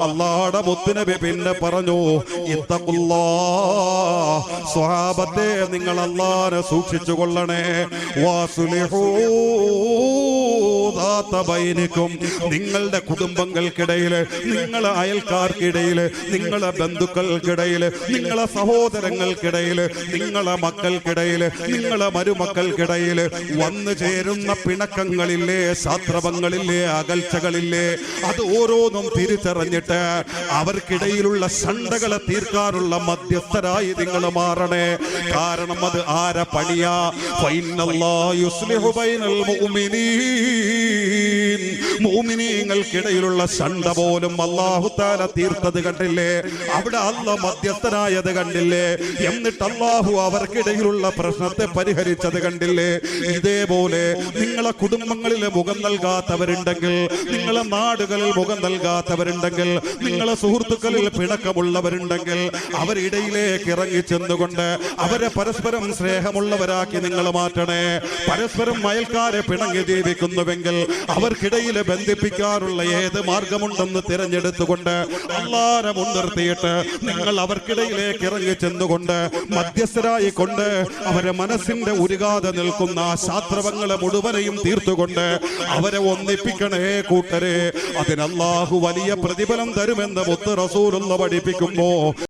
അള്ളാടെ മുത്തുനബി പിന്നെ പറഞ്ഞു സ്വഹാബത്തെ നിങ്ങൾ അല്ലാതെ സൂക്ഷിച്ചു കൊള്ളണേ. വാസുലിഹൂ ബൈനിക്കും നിങ്ങളുടെ കുടുംബങ്ങൾക്കിടയിൽ നിങ്ങളെ അയൽക്കാർക്കിടയിൽ നിങ്ങളെ ബന്ധുക്കൾക്കിടയിൽ നിങ്ങളെ സഹോദരങ്ങൾക്കിടയിൽ നിങ്ങളെ മക്കൾക്കിടയിൽ നിങ്ങളെ മരുമക്കൾക്കിടയിൽ വന്നു ചേരുന്ന പിണക്കങ്ങളില്ലേ ശാസ്ത്രവങ്ങളില്ലേ അകൽച്ചകളില്ലേ അത് ഓരോന്നും തിരിച്ചറിഞ്ഞിട്ട് അവർക്കിടയിലുള്ള ശണ്ടകളെ തീർക്കാനുള്ള മധ്യസ്ഥരായി നിങ്ങൾ മാറണേ. കാരണം അത് ആര പണിയാ? ഫൈനല്ലാ യുസ്ലിഹു ബൈനൽ മുഅ്മിനീൻ. മുഅ്മിനീങ്ങൾക്കിടയിലുള്ള ശണ്ട പോലും അല്ലാഹു തആല തീർത്തത് കണ്ടില്ലേ? അവിടെ അല്ല മധ്യസ്ഥനായത് കണ്ടില്ലേ? എന്നിട്ട് അള്ളാഹു അവർക്കിടയിലുള്ള പ്രശ്നത്തെ പരിഹരിച്ചത് കണ്ടില്ലേ? ഇതേപോലെ നിങ്ങളെ കുടുംബങ്ങളിൽ മുഖം നൽകാത്തവരുണ്ടെങ്കിൽ നിങ്ങളെ നാടുകളിൽ മുഖം നൽകാത്തവരുണ്ടെങ്കിൽ നിങ്ങളെ സുഹൃത്തുക്കളിൽ പിണക്കമുള്ളവരുണ്ടെങ്കിൽ അവരിടയിലേക്ക് ഇറങ്ങി ചെന്നുകൊണ്ട് അവരെ പരസ്പരം സ്നേഹമുള്ളവരാക്കി നിങ്ങൾ മാറ്റണേ. പരസ്പരം അയൽക്കാരെ പിണങ്ങി ജീവിക്കുന്നുവെങ്കിൽ അവർക്കിടയിൽ ബന്ധിപ്പിക്കാനുള്ള ഏത് മാർഗമുണ്ടെന്ന് തിരഞ്ഞെടുത്തുകൊണ്ട് അള്ളാരെ മുൻനിർത്തിയിട്ട് നിങ്ങൾ അവർക്കിടയിലേക്ക് ഇറങ്ങി ചെന്നുകൊണ്ട് മധ്യസ്ഥരായി കൊണ്ട് അവരെ മനസ്സിന്റെ ഉരുകാതെ നിൽക്കുന്ന ശാസ്ത്രവങ്ങളെ മുഴുവനെയും തീർത്തുകൊണ്ട് അവരെ ഒന്നിപ്പിക്കണേ കൂട്ടരെ. അതിനല്ലാഹു വലിയ പ്രതിഫലം തരുമെന്ന് മുത്ത് റസൂലുള്ള പഠിപ്പിക്കുമ്പോ